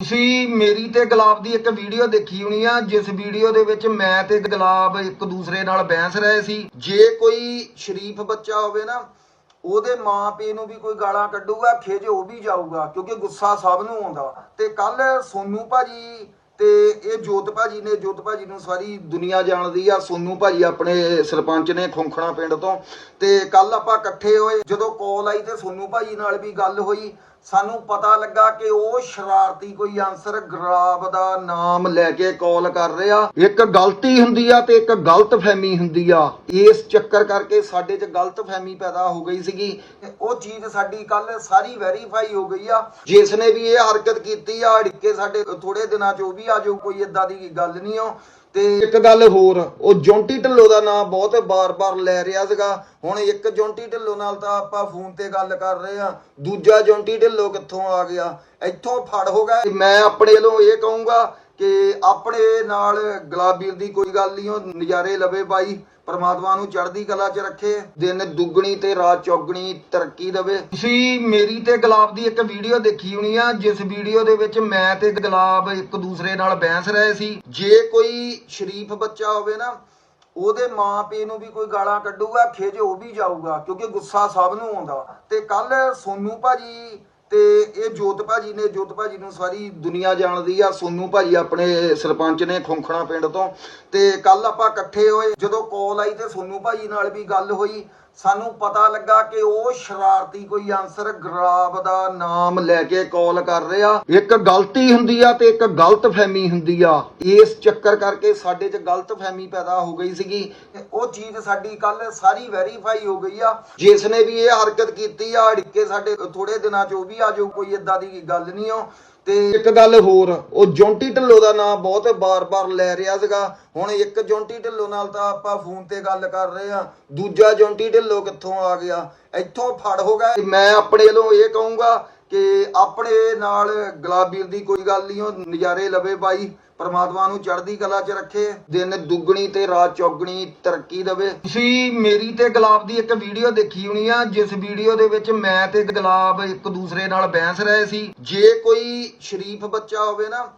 ਤੁਸੀਂ ਮੇਰੀ ਤੇ ਗੁਲਾਬ ਦੀ ਇੱਕ ਵੀਡੀਓ ਦੇਖੀ ਹੋਣੀ ਆ, ਜਿਸ ਵੀਡੀਓ ਦੇ ਵਿੱਚ ਮੈਂ ਤੇ ਗੁਲਾਬ ਇੱਕ ਦੂਸਰੇ ਨਾਲ ਬਹਿਸ ਰਹੇ ਸੀ। ਜੇ ਕੋਈ ਸ਼ਰੀਫ ਬੱਚਾ ਹੋਵੇ ਨਾ, ਉਹਦੇ ਮਾਂ ਪਿਓ ਨੂੰ ਵੀ ਕੋਈ ਗਾਲਾਂ ਕੱਢੂਗਾ ਖਿਜ ਉਹ ਵੀ ਜਾਊਗਾ, ਕਿਉਂਕਿ ਗੁੱਸਾ ਸਭ ਨੂੰ ਆਉਂਦਾ। ਤੇ ਕੱਲ ਸੋਨੂ ਭਾਜੀ ਤੇ ਇਹ ਜੋਤ ਭਾਜੀ ਨੇ, ਜੋਤ ਭਾਜੀ ਨੂੰ ਸਾਰੀ ਦੁਨੀਆ ਜਾਣਦੀ ਆ, ਸੋਨੂ ਭਾਜੀ ਆਪਣੇ ਸਰਪੰਚ ਨੇ ਖੁੰਖਣਾ ਪਿੰਡ ਤੋਂ। ਤੇ ਕੱਲ ਆਪਾਂ ਇਕੱਠੇ ਹੋਏ, ਜਦੋਂ ਕਾਲ ਆਈ ਤੇ ਸੋਨੂ ਭਾਜੀ ਨਾਲ ਵੀ ਗੱਲ ਹੋਈ। ਸਾਨੂੰ ਪਤਾ ਲੱਗਾ ਕਿ ਉਹ ਸ਼ਰਾਰਤੀ ਕੋਈ ਆਨਸਰ ਗਰਾਬ ਦਾ ਨਾਮ ਲੈ ਕੇ ਕਾਲ ਕਰ ਰਿਹਾ। ਇੱਕ ਗਲਤੀ ਹੁੰਦੀ ਆ ਤੇ ਇੱਕ ਗਲਤ ਫਹਿਮੀ ਹੁੰਦੀ ਆ। ਇਸ ਚੱਕਰ ਕਰਕੇ ਸਾਡੇ 'ਚ ਗਲਤ ਫਹਿਮੀ ਪੈਦਾ ਹੋ ਗਈ ਸੀਗੀ। ਉਹ ਚੀਜ਼ ਸਾਡੀ ਕੱਲ ਸਾਰੀ ਵੈਰੀਫਾਈ ਹੋ ਗਈ ਆ। ਜਿਸ ਨੇ ਵੀ ਇਹ ਹਰਕਤ ਕੀਤੀ ਆ, ਅੜਿੱਕੇ ਸਾਡੇ ਥੋੜੇ ਦਿਨਾਂ 'ਚ ਉਹ ਵੀ ਆ ਜਾਊ ਕੋਈ ਇਦਾਂ ਦੀ ਗੱਲ ਨਹੀਂ ਓ ਤੇ ਇੱਕ ਗੱਲ ਹੋਰ, ਉਹ ਜੌਂਟੀ ਢਿੱਲੋਂ ਦਾ ਨਾਮ ਬਹੁਤ ਬਾਰ-ਬਾਰ ਲੈ ਰਿਹਾ ਸੀਗਾ। ਹੁਣ ਇੱਕ ਜੌਂਟੀ ਢਿੱਲੋਂ ਨਾਲ ਤਾਂ ਆਪਾਂ ਫੋਨ ਤੇ ਗੱਲ ਕਰ ਰਹੇ ਆ ਦੂਜਾ ਜੌਂਟੀ ਢਿੱਲੋਂ ਕਿੱਥੋਂ ਆ ਗਿਆ? ਇੱਥੋਂ ਫੜ ਹੋ ਗਿਆ। ਮੈਂ ਆਪਣੇ ਵੱਲੋਂ ਇਹ ਕਹੂੰਗਾ ਕਿ ਆਪਣੇ ਨਾਲ ਗੁਲਾਬੀਰ ਦੀ ਕੋਈ ਗੱਲ ਨਹੀਂ, ਉਹ ਨਜ਼ਾਰੇ ਲਵੇ ਬਾਈ। ਪਰਮਾਤਮਾ ਨੂੰ ਚੜ੍ਹਦੀ ਕਲਾ 'ਚ ਰੱਖੇ, ਦਿਨ ਦੁੱਗਣੀ ਤੇ ਰਾਤ ਚੌਗਣੀ ਤਰੱਕੀ ਦੇਵੇ। ਤੁਸੀਂ ਮੇਰੀ ਤੇ ਗੁਲਾਬ ਦੀ ਇੱਕ ਵੀਡੀਓ ਦੇਖੀ ਹੋਣੀ ਆ, ਜਿਸ ਵੀਡੀਓ ਦੇ ਵਿੱਚ ਮੈਂ ਤੇ ਗੁਲਾਬ ਇੱਕ ਦੂਸਰੇ ਨਾਲ ਬਹਿਸ ਰਹੇ ਸੀ। ਜੇ ਕੋਈ ਸ਼ਰੀਫ ਬੱਚਾ ਹੋਵੇ ਨਾ, ਉਹਦੇ ਮਾਂ ਪਿਓ ਨੂੰ ਵੀ ਕੋਈ ਗਾਲਾਂ ਕੱਢੂਗਾ ਖਿਜ ਉਹ ਵੀ ਜਾਊਗਾ, ਕਿਉਂਕਿ ਗੁੱਸਾ ਸਭ ਨੂੰ ਆਉਂਦਾ। ਤੇ ਕੱਲ ਸੋਨੂ ਭਾਜੀ ਤੇ ਇਹ ਜੋਤ ਭਾਜੀ ਨੇ, ਜੋਤ ਭਾਜੀ ਨੂੰ ਸਾਰੀ ਦੁਨੀਆ ਜਾਣਦੀ ਆ, ਸੋਨੂ ਭਾਜੀ ਆਪਣੇ ਸਰਪੰਚ ਨੇ ਖੁੰਖਣਾ ਪਿੰਡ ਤੋਂ। ਤੇ ਕੱਲ ਆਪਾਂ ਇਕੱਠੇ ਹੋਏ, ਜਦੋਂ ਕਾਲ ਆਈ ਤੇ ਸੋਨੂ ਭਾਜੀ ਨਾਲ ਵੀ ਗੱਲ ਹੋਈ। ਸਾਨੂੰ ਪਤਾ ਲੱਗਾ ਕਿ ਉਹ ਸ਼ਰਾਰਤੀ ਕੋਈ ਆਨਸਰ ਗਰਾਬ ਦਾ ਨਾਮ ਲੈ ਕੇ ਕਾਲ ਕਰ ਰਿਹਾ ਇੱਕ ਗਲਤੀ ਹੁੰਦੀ ਆ ਤੇ ਇੱਕ ਗਲਤ ਫਹਿਮੀ ਹੁੰਦੀ ਆ। ਇਸ ਚੱਕਰ ਕਰਕੇ ਸਾਡੇ 'ਚ ਗਲਤ ਫਹਿਮੀ ਪੈਦਾ ਹੋ ਗਈ ਸੀਗੀ ਤੇ ਉਹ ਚੀਜ਼ ਸਾਡੀ ਕੱਲ ਸਾਰੀ ਵੈਰੀਫਾਈ ਹੋ ਗਈ ਆ। ਜਿਸ ਨੇ ਵੀ ਇਹ ਹਰਕਤ ਕੀਤੀ ਆ, ਅੜਿੱਕੇ ਸਾਡੇ ਥੋੜੇ ਦਿਨਾਂ 'ਚ ਉਹ ਵੀ ਆ ਜਾਊ, ਕੋਈ ਇਦਾਂ ਦੀ ਗੱਲ ਨਹੀਂ ਓ ਤੇ ਇੱਕ ਗੱਲ ਹੋਰ, ਉਹ ਜੌਂਟੀ ਢਿੱਲੋਂ ਦਾ ਨਾਮ ਬਹੁਤ ਬਾਰ-ਬਾਰ ਲੈ ਰਿਹਾ ਸੀਗਾ। ਹੁਣ ਇੱਕ ਜੌਂਟੀ ਢਿੱਲੋਂ ਨਾਲ ਤਾਂ ਆਪਾਂ ਫੋਨ ਤੇ ਗੱਲ ਕਰ ਰਹੇ ਆ ਦੂਜਾ ਜੌਂਟੀ ਢਿੱਲੋਂ ਕਿੱਥੋਂ ਆ ਗਿਆ? ਇੱਥੋਂ ਫੜ ਹੋ ਗਿਆ। ਮੈਂ ਆਪਣੇ ਵੱਲੋਂ ਇਹ ਕਹੂੰਗਾ ਕਿ ਆਪਣੇ ਨਾਲ ਗੁਲਾਬੀਰ ਦੀ ਕੋਈ ਗੱਲ ਨਹੀਂ, ਉਹ ਨਜ਼ਾਰੇ ਲਵੇ ਬਾਈ। ਪਰਮਾਤਮਾ ਨੂੰ ਚੜ੍ਹਦੀ ਕਲਾ 'ਚ ਰੱਖੇ, ਦਿਨ ਦੁੱਗਣੀ ਤੇ ਰਾਤ ਚੌਗਣੀ ਤਰੱਕੀ ਦੇਵੇ। ਤੁਸੀਂ ਮੇਰੀ ਤੇ ਗੁਲਾਬ ਦੀ ਇੱਕ ਵੀਡੀਓ ਦੇਖੀ ਹੋਣੀ ਆ, ਜਿਸ ਵੀਡੀਓ ਦੇ ਵਿੱਚ ਮੈਂ ਤੇ ਗੁਲਾਬ ਇੱਕ ਦੂਸਰੇ ਨਾਲ ਬਹਿਸ ਰਹੇ ਸੀ। ਜੇ ਕੋਈ ਸ਼ਰੀਫ ਬੱਚਾ ਹੋਵੇ ਨਾ,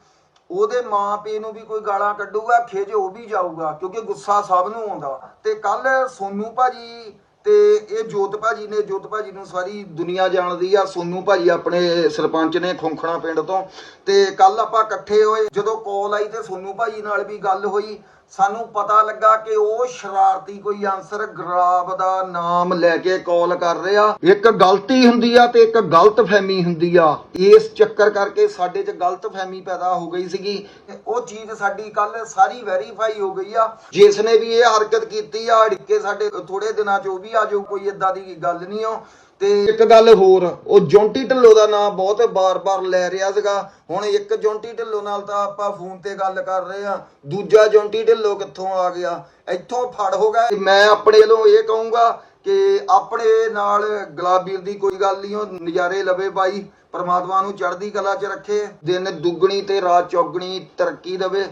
ਉਹਦੇ ਮਾਂ ਪਿਓ ਨੂੰ ਵੀ ਕੋਈ ਗਾਲਾਂ ਕੱਢੂਗਾ ਖਿਜ ਉਹ ਵੀ ਜਾਊਗਾ, ਕਿਉਂਕਿ ਗੁੱਸਾ ਸਭ ਨੂੰ ਆਉਂਦਾ। ਤੇ ਕੱਲ ਸੋਨੂ ਭਾਜੀ ਤੇ ਇਹ ਜੋਤ ਭਾਜੀ ਨੇ, ਜੋਤ ਭਾਜੀ ਨੂੰ ਸਾਰੀ ਦੁਨੀਆ ਜਾਣਦੀ ਆ, ਸੋਨੂ ਭਾਜੀ ਆਪਣੇ ਸਰਪੰਚ ਨੇ ਖੁੰਖਣਾ ਪਿੰਡ ਤੋਂ। ਤੇ ਕੱਲ ਆਪਾਂ ਇਕੱਠੇ ਹੋਏ, ਜਦੋਂ ਕਾਲ ਆਈ ਤੇ ਸੋਨੂ ਭਾਜੀ ਨਾਲ ਵੀ ਗੱਲ ਹੋਈ। ਸਾਨੂੰ ਪਤਾ ਲੱਗਾ ਕਿ ਉਹ ਸ਼ਰਾਰਤੀ ਕੋਈ ਆਨਸਰ ਗਰਾਬ ਦਾ ਨਾਮ ਲੈ ਕੇ ਕਾਲ ਕਰ ਰਿਹਾ ਇੱਕ ਗਲਤੀ ਹੁੰਦੀ ਆ ਤੇ ਇੱਕ ਗਲਤ ਫਹਿਮੀ ਹੁੰਦੀ ਆ। ਇਸ ਚੱਕਰ ਕਰਕੇ ਸਾਡੇ 'ਚ ਗਲਤ ਫਹਿਮੀ ਪੈਦਾ ਹੋ ਗਈ ਸੀਗੀ। ਉਹ ਚੀਜ਼ ਸਾਡੀ ਕੱਲ ਸਾਰੀ ਵੈਰੀਫਾਈ ਹੋ ਗਈ ਆ। ਜਿਸ ਨੇ ਵੀ ਇਹ ਹਰਕਤ ਕੀਤੀ ਆ, ਅੜਿੱਕੇ ਸਾਡੇ ਥੋੜੇ ਦਿਨਾਂ 'ਚ ਉਹ ਵੀ ਆ ਜਾਊ ਕੋਈ ਇਦਾਂ ਦੀ ਗੱਲ ਨਹੀਂ ਓ ਤੇ ਇੱਕ ਗੱਲ ਹੋਰ, ਉਹ ਜੌਂਟੀ ਢਿੱਲੋਂ ਦਾ ਨਾਮ ਬਹੁਤ ਬਾਰ-ਬਾਰ ਲੈ ਰਿਹਾ ਸੀਗਾ। ਹੁਣ ਇੱਕ ਜੌਂਟੀ ਢਿੱਲੋਂ ਨਾਲ ਤਾਂ ਆਪਾਂ ਫੋਨ ਤੇ ਗੱਲ ਕਰ ਰਹੇ ਆ। ਦੂਜਾ ਜੌਂਟੀ ਢਿੱਲੋਂ ਕਿੱਥੋਂ ਆ ਗਿਆ? ਇੱਥੋਂ ਫੜ ਹੋ ਗਿਆ। ਮੈਂ ਆਪਣੇ ਵੱਲੋਂ ਇਹ ਕਹੂੰਗਾ ਕਿ ਆਪਣੇ ਨਾਲ ਗੁਲਾਬੀਰ ਦੀ ਕੋਈ ਗੱਲ ਨਹੀਂ, ਉਹ ਨਜ਼ਾਰੇ ਲਵੇ ਬਾਈ। ਪਰਮਾਤਮਾ ਨੂੰ ਚੜ੍ਹਦੀ ਕਲਾ 'ਚ ਰੱਖੇ। ਦਿਨ ਦੁੱਗਣੀ ਤੇ ਰਾਤ ਚੌਗਣੀ ਤਰੱਕੀ ਦੇਵੇ।